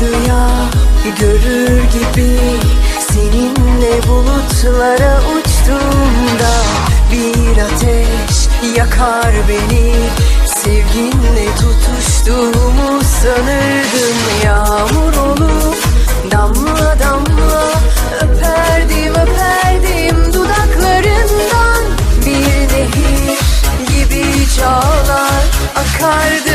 rüya görür gibi Seninle bulutlara uçtuğumda Bir ateş yakar beni. Sevginle tutuştuğumu sanırdım. Yağmur olup damla damla Öperdim öperdim dudaklarından Bir nehir gibi çağlar akardı.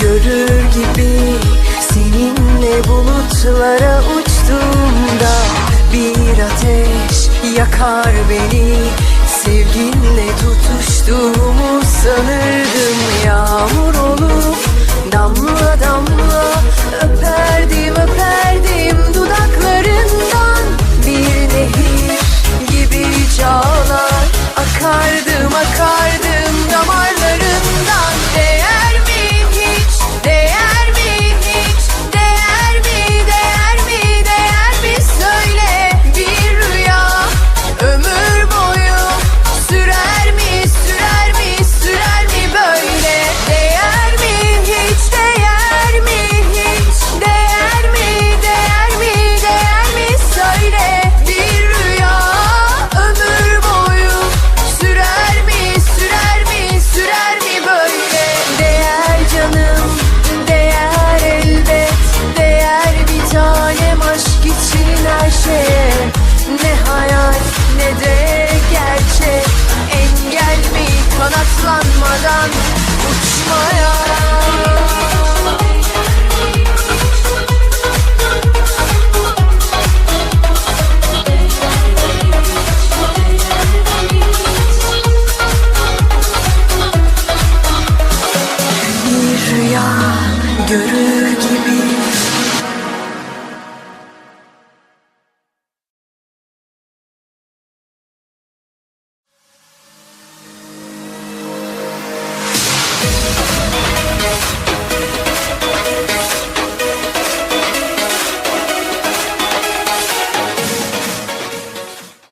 görür gibi Seninle bulutlara uçtuğumda Bir ateş yakar beni. Sevginle tutuştuğumu sanır görür gibi.